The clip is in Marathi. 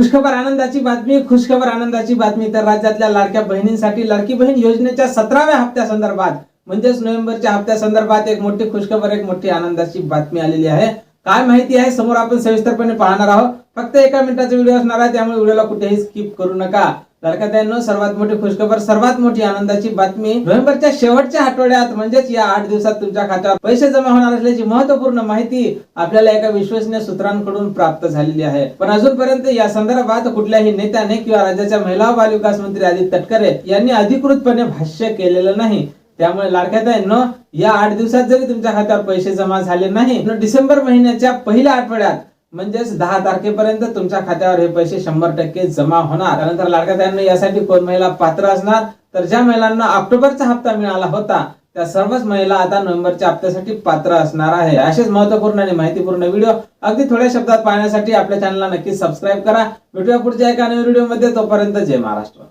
खुशखबर आनंदाची बातमी खुशखबर आनंदाची बातमी. तर राज्यातल्या लाडक्या बहिणींसाठी लाडकी बहीण योजनेच्या सतराव्या हप्त्या संदर्भात म्हणजेच नोव्हेंबरच्या हप्त्या संदर्भात एक मोठी खुशखबर एक मोठी आनंदाची बातमी आलेली आहे. काय माहिती आहे? समोर आपण सविस्तरपणे पाहणार आहोत. फक्त एका मिनिटाचा व्हिडिओ असणार आहे त्यामुळे व्हिडिओला कुठेही स्किप करू नका. लाडक्यातांनो सर्वात मोठी खुशखबर सर्वात मोठी आनंदाची बातमी नोव्हेंबरच्या शेवटच्या आठवड्यात म्हणजेच या आठ दिवसात तुमच्या खात्यावर पैसे जमा होणार असल्याची महत्त्वपूर्ण माहिती आपल्याला एका विश्वसनीय सूत्रांकडून प्राप्त झालेली आहे. पण अजूनपर्यंत या संदर्भात कुठल्याही नेत्याने किंवा राज्याच्या महिला व बालविकास मंत्री आदित्य तटकरे यांनी अधिकृतपणे भाष्य केलेलं नाही. त्यामुळे लाडक्यातांनो या आठ दिवसात जरी तुमच्या खात्यावर पैसे जमा झाले नाही तर डिसेंबर महिन्याच्या पहिल्या आठवड्यात म्हणजेच दहा तारखेपर्यंत तुमच्या खात्यावर हे पैसे शंभर टक्के जमा होणार. त्यानंतर लाडक्यातांनो यासाठी कोण महिला पात्र असणार? तर ज्या महिलांना ऑक्टोबरचा हप्ता मिळाला होता त्या सर्वच महिला आता नोव्हेंबरच्या हप्त्यासाठी पात्र असणार आहे. असेच महत्त्वपूर्ण आणि माहितीपूर्ण व्हिडिओ अगदी थोड्या शब्दात पाहण्यासाठी आपल्या चॅनलला नक्की सबस्क्राईब करा. भेटूया पुढच्या एका नवीन व्हिडिओमध्ये. तोपर्यंत जय महाराष्ट्र.